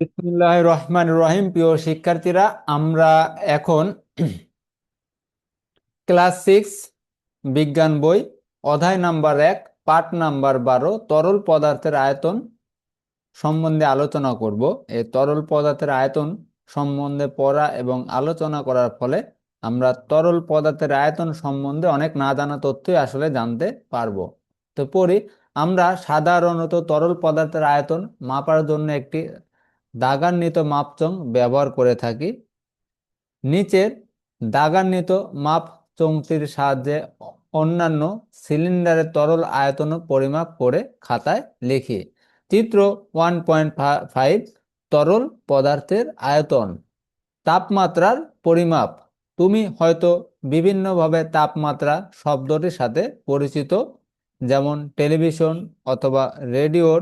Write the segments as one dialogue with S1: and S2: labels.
S1: বিসমিল্লাহ রহমান রহিম। প্রিয় শিক্ষার্থীরা, আমরা এখন ক্লাস সিক্স, বিজ্ঞান বই, অধ্যায় নাম্বার এক, পাঠ নাম্বার বারো, তরল পদার্থের আয়তন সম্বন্ধে আলোচনা করব। এই তরল পদার্থের আয়তন সম্বন্ধে পড়া এবং আলোচনা করার ফলে আমরা তরল পদার্থের আয়তন সম্বন্ধে অনেক না জানা তথ্যই আসলে জানতে পারব। তো পড়ি, আমরা সাধারণত তরল পদার্থের আয়তন মাপার জন্য একটি দাগান্বিত মাপচং ব্যবহার করে থাকি। নিচের দাগান্বিত মাপ মাপচংটির সাহায্যে অন্যান্য সিলিন্ডারের তরল আয়তন পরিমাপ করে খাতায় লিখি। চিত্র ওয়ান পয়েন্ট ফাইভ, তরল পদার্থের আয়তন। তাপমাত্রার পরিমাপ। তুমি হয়তো বিভিন্নভাবে তাপমাত্রা শব্দটির সাথে পরিচিত, যেমন টেলিভিশন অথবা রেডিওর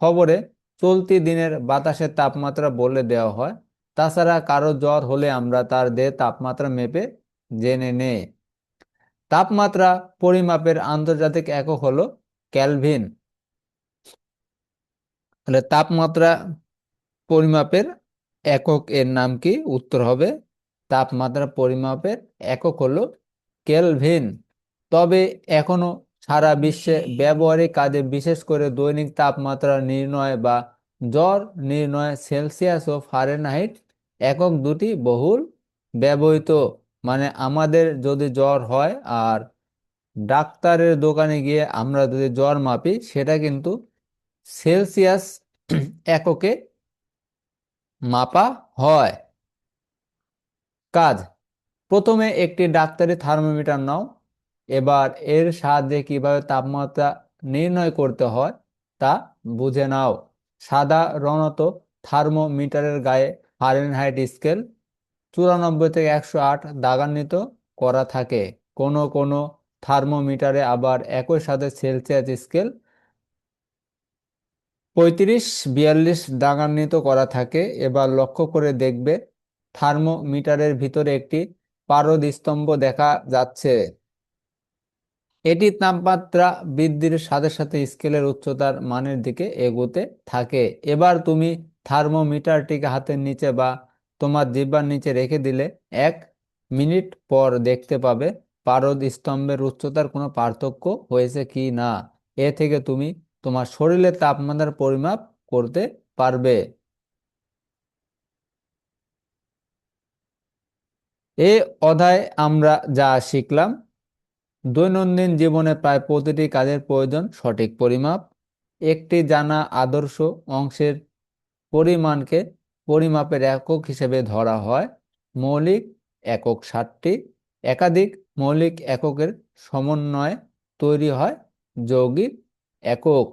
S1: খবরে চলতি দিনের বাতাসের তাপমাত্রা বলে দেওয়া হয়। তাছাড়া কারও জ্বর হলে আমরা তার দেহে তাপমাত্রা মেপে জেনে নেই। তাপমাত্রা পরিমাপের আন্তর্জাতিক একক হলো ক্যালভিন। তাহলে তাপমাত্রা পরিমাপের একক এর নাম কি? উত্তর হবে, তাপমাত্রা পরিমাপের একক হলো কেলভিন তবে এখনও সারা বিশ্বে ব্যবহারিক কাজে বিশেষ করে দৈনিক তাপমাত্রা নির্ণয় বা জ্বর নির্ণয় সেলসিয়াস ও ফারেনহাইট একক দুটি বহুল ব্যবহৃত। মানে আমাদের যদি জ্বর হয় আর ডাক্তারের দোকানে গিয়ে আমরা যদি জ্বর মাপি সেটা কিন্তু সেলসিয়াস এককে মাপা হয়। কাজ প্রথমে একটি ডাক্তারি থার্মোমিটার নাও। এবার এর সাহায্যে কীভাবে তাপমাত্রা নির্ণয় করতে হয় তা বুঝে নাও। সাধারণত থার্মোমিটারের গায়ে ফারেনহাইট স্কেল চুরানব্বই থেকে একশো আট দাগান্বিত করা থাকে। কোনো কোনো থার্মোমিটারে আবার একই সাথে সেলসিয়াস স্কেল পঁয়ত্রিশ, বিয়াল্লিশ দাগান্বিত করা থাকে। এবার লক্ষ্য করে দেখবে, থার্মোমিটারের ভিতরে একটি পারদ স্তম্ভ দেখা যাচ্ছে। এটি তাপমাত্রা বৃদ্ধির সাথে সাথে স্কেলের উচ্চতার মানের দিকে এগোতে থাকে। এবার তুমি থার্মোমিটারটিকে হাতের নিচে বা তোমার জিহ্বার নিচে রেখে দিলে এক মিনিট পর দেখতে পাবে পারদ স্তম্ভের উচ্চতার কোনো পার্থক্য হয়েছে কি না। এ থেকে তুমি তোমার শরীরের তাপমাত্রার পরিমাপ করতে পারবে। এ অধ্যায় আমরা যা শিখলাম দৈনন্দিন জীবনে প্রায় প্রতিটি কাজের প্রয়োজন সঠিক পরিমাপ, একটি জানা আদর্শ অংশের পরিমাণকে পরিমাপের একক হিসেবে ধরা হয়, মৌলিক একক ষাটটি একাধিক মৌলিক এককের সমন্বয়ে তৈরি হয় যৌগিক একক।